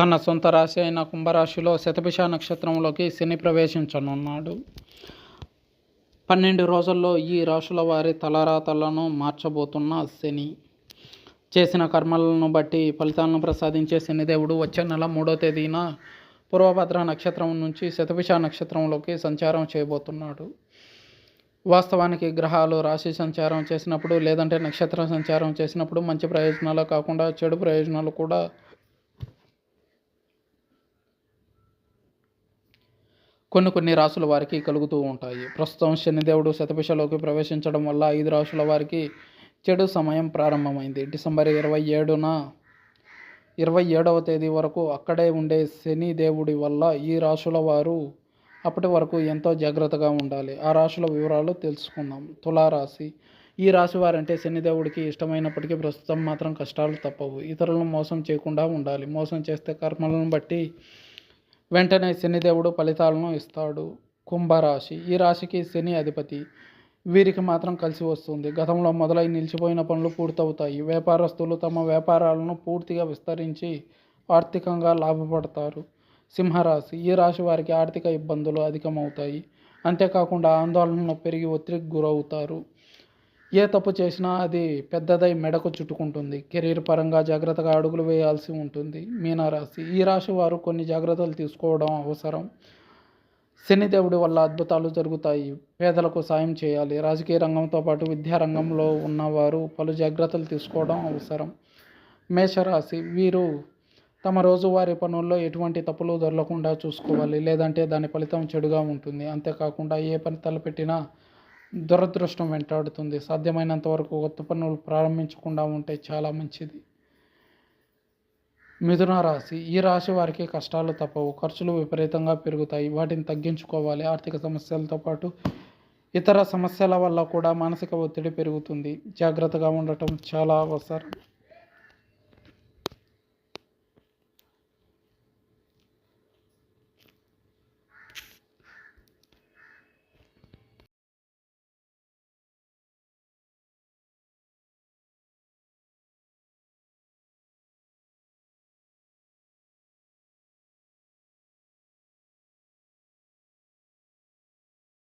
తన సొంత రాశి అయిన కుంభరాశిలో శతభిష నక్షత్రంలోకి శని ప్రవేశించనున్నాడు. పన్నెండు రోజుల్లో ఈ రాశుల వారి తలరాతలను మార్చబోతున్న శని. చేసిన కర్మలను బట్టి ఫలితాలను ప్రసాదించే శనిదేవుడు వచ్చే నెల మూడో తేదీన పూర్వభద్ర నక్షత్రం నుంచి శతభిష నక్షత్రంలోకి సంచారం చేయబోతున్నాడు. వాస్తవానికి గ్రహాలు రాశి సంచారం చేసినప్పుడు లేదంటే నక్షత్ర సంచారం చేసినప్పుడు మంచి ప్రయోజనాలు కాకుండా చెడు ప్రయోజనాలు కూడా కొన్ని కొన్ని రాసుల వారికి కలుగుతూ ఉంటాయి. ప్రస్తుతం శనిదేవుడు శతపిషలోకి ప్రవేశించడం వల్ల ఐదు రాసుల వారికి చెడు సమయం ప్రారంభమైంది. డిసెంబర్ ఇరవై ఏడున ఇరవై ఏడవ తేదీ వరకు అక్కడే ఉండే శని దేవుడి వల్ల ఈ రాశుల వారు అప్పటి వరకు ఎంతో జాగ్రత్తగా ఉండాలి. ఆ రాశుల వివరాలు తెలుసుకుందాం. తులారాశి. ఈ రాశి వారంటే శనిదేవుడికి ఇష్టమైనప్పటికీ ప్రస్తుతం మాత్రం కష్టాలు తప్పవు. ఇతరులను మోసం చేయకుండా ఉండాలి. మోసం చేస్తే కర్మలను బట్టి వెంటనే శనిదేవుడు ఫలితాలను ఇస్తాడు. కుంభరాశి. ఈ రాశికి శని అధిపతి. వీరికి మాత్రం కలిసి వస్తుంది. గతంలో మొదలై నిలిచిపోయిన పనులు పూర్తవుతాయి. వ్యాపారస్తులు తమ వ్యాపారాలను పూర్తిగా విస్తరించి ఆర్థికంగా లాభపడతారు. సింహరాశి. ఈ రాశి వారికి ఆర్థిక ఇబ్బందులు అధికమవుతాయి. అంతేకాకుండా ఆందోళనలు పెరిగి ఒత్తిడికి గురవుతారు. ఏ తప్పు చేసినా అది పెద్దదై మెడకు చుట్టుకుంటుంది. కెరీర్ పరంగా జాగ్రత్తగా అడుగులు వేయాల్సి ఉంటుంది. మీనరాశి. ఈ రాశి వారు కొన్ని జాగ్రత్తలు తీసుకోవడం అవసరం. శనిదేవుడి వల్ల అద్భుతాలు జరుగుతాయి. పేదలకు సాయం చేయాలి. రాజకీయ రంగంతో పాటు విద్యా రంగంలో ఉన్నవారు పలు జాగ్రత్తలు తీసుకోవడం అవసరం. మేషరాశి. వీరు తమ రోజువారీ పనుల్లో ఎటువంటి తప్పులు దొరలకుండా చూసుకోవాలి. లేదంటే దాని ఫలితం చెడుగా ఉంటుంది. అంతేకాకుండా ఏ పని తలపెట్టినా దురదృష్టం వెంటాడుతుంది. సాధ్యమైనంత వరకు కొత్త పనులు ప్రారంభించకుండా ఉంటే చాలా మంచిది. మిథున రాశి. ఈ రాశి వారికి కష్టాలు తప్పవు. ఖర్చులు విపరీతంగా పెరుగుతాయి. వాటిని తగ్గించుకోవాలి. ఆర్థిక సమస్యలతో పాటు ఇతర సమస్యల వల్ల కూడా మానసిక ఒత్తిడి పెరుగుతుంది. జాగ్రత్తగా ఉండటం చాలా అవసరం.